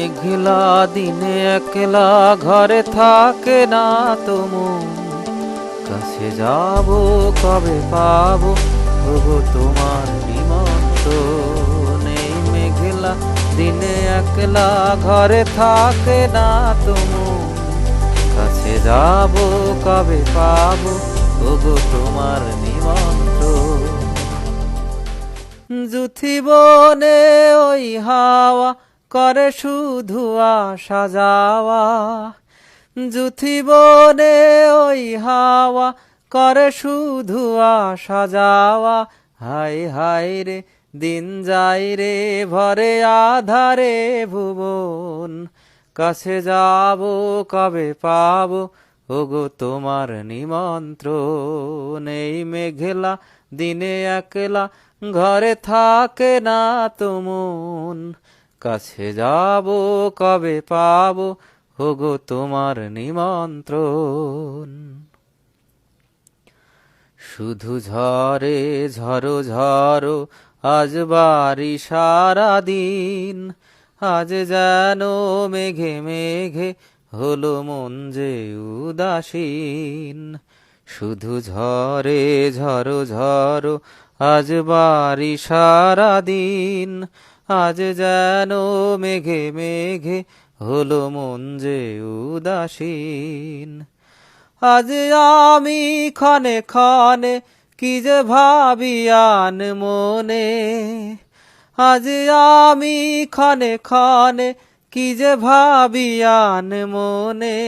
মেঘলা দিনে একলা ঘরে থাকে না তুমু। কাছে যাব, কবে পাব? ওগো তোমার নিমন্ত নেই মেঘলা দিনে একলা ঘরে থাকে না তুমু। কাছে যাব, কবে পাব? ওগো তোমার নিমন্ত জুথি বনে ওই হাওয়া করে শুধু আশা যাওয়া জুথি বনে ওই হাওয়া, করে শুধু আশা যাওয়া। হাই হাই রে, দিন যাই রে, ভরে আধারে ভুবন। কাছে যাব, কবে পাবো? ওগো, তোমার নিমন্ত্রণ। এই মেঘলা দিনে একলা ঘরে থাকে না তুমুন। কাছে যাব, কবে পাবো? হোগো তোমার নিমন্ত্রণ। শুধু ঝরে ঝরো ঝরো আজ বাড়ি সারা দিন আজ যেন মেঘে মেঘে হলো মন যে উদাসীন। শুধু ঝরে ঝরো ঝরো আজ বাড়ি সারা দিন আজ যেন মেঘে মেঘে হলো মন যে উদাসীন। আজ আমি ক্ষণে ক্ষণে কি যে ভাবিয়ান মনে। আজ আমি ক্ষণে ক্ষণে কি যে ভাবিয়ান মনে।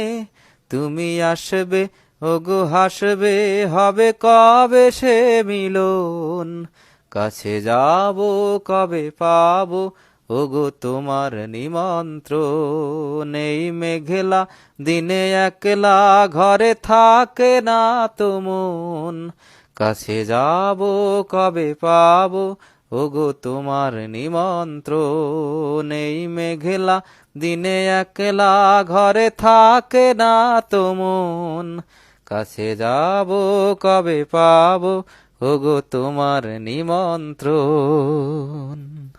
তুমি আসবে, ওগো হাসবে, হবে কবে সে মিলন? কাছে যাব, কবে পাবো? ওগো, তোমার নিমন্ত্রণ নেই মেঘলা দিনে একলা ঘরে থাকে না তুমন কাছে যাব, কবে পাবো? ওগো, তোমার নিমন্ত্রণ নেই মেঘলা দিনে একলা ঘরে থাকে না তুমন কাছে যাব, কবে পাবো? ওগো তোমার নিমন্ত্রণ।